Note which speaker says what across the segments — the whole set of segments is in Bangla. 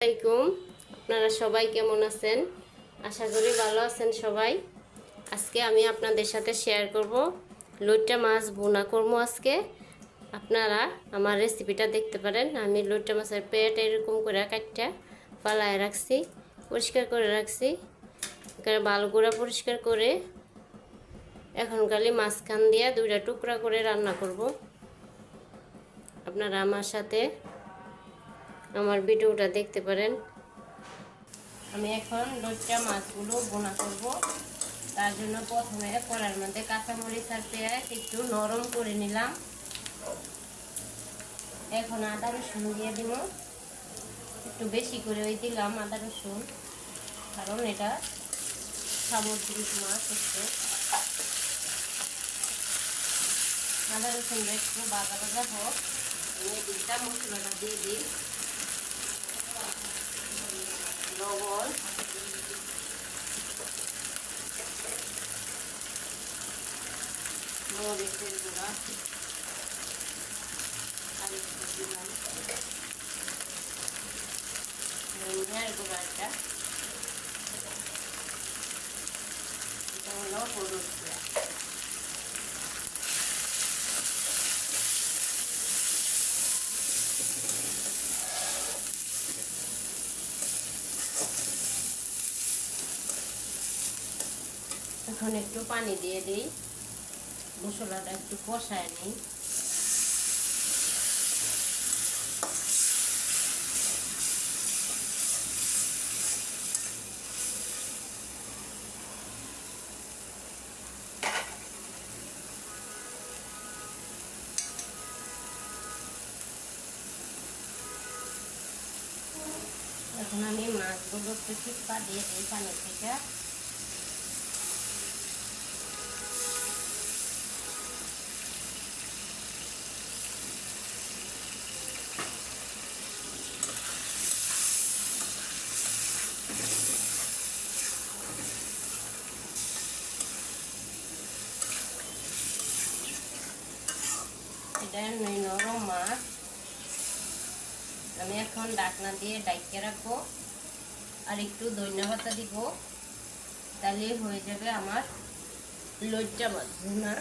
Speaker 1: আসসালামাইকুম আপনারা সবাই কেমন আছেন? আশা করি ভালো আছেন সবাই। আজকে আমি আপনাদের সাথে শেয়ার করব লইট্টা মাছ বোনা করব আজকে। আপনারা আমার রেসিপিটা দেখতে পারেন। আমি লইট্টা মাছের পেট এরকম করে কাটটা পালায় রাখছি, পরিষ্কার করে রাখছি। এখানে ভালো করে পরিষ্কার করে এখন খালি মাঝখান দিয়ে দুইটা টুকরা করে রান্না করব। আপনারা আমার সাথে আমার ভিডিওটা দেখতে পারেন। আমি এখন লজ্জা মাছগুলো বোনা করব। তার জন্য প্রথমে কড়ার মধ্যে কাঁচামরিচ আর পেঁয়াজ একটু নরম করে নিলাম। এখন আদা রসুন দিয়ে দিব। একটু বেশি করে ওই দিলাম আদা রসুন, কারণ এটা সামুদ্রিক মাছ একটু আদা রসুন একটু বাজা বাজা হোক। আমি দুইটা মশলাটা দিয়ে দিই। মরিচের গুঁড়া আর একটু দিলাম ধনিয়ার গুঁড়াটা এটা হলো হলুদ গুঁড়া এখন একটু পানি দিয়ে দিই। মশলাটা একটু কষায় নিই। এখন আমি মাছগুলো একটু টিপা দিয়ে দিই পানি থেকে। এটা নরম মাছ। আমি এখন ডাকনা দিয়ে ডাইকে রাখব। আর একটু পাতা দিব। তাহলে হয়ে যাবে আমার লজ্জা ভুনা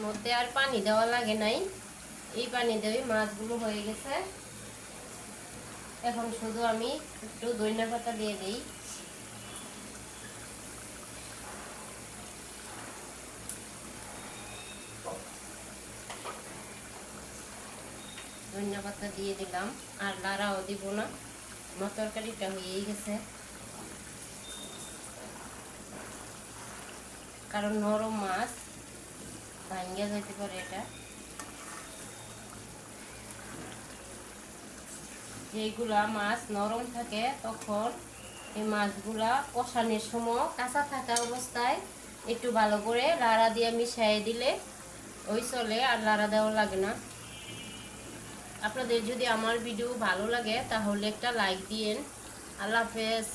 Speaker 1: মধ্যে আর পানি দেওয়া লাগে নাই। এই পানি দেওয়া মাছগুলো হয়ে গেছে। এখন শুধু আমি একটু পাতা দিয়ে দিই। ধনিয়া পাতা দিয়ে দিলাম। আর লাড়াও দিব না। আমার তরকারিটা হয়েই গেছে। কারণ নরম মাছ ভাঙ্গা যেতে পারে এটা। যেগুলা মাছ নরম থাকে, তখন এই মাছগুলা কষানোর সময় কাঁচা থাকা অবস্থায় একটু ভালো করে লাড়া দিয়ে মিশাই দিলে ওই চলে, আর লাড়া দেওয়া লাগে না। আপনাদের যদি আমার ভিডিও ভালো লাগে তাহলে একটা লাইক দিয়েন। আল্লাহ হাফেজ।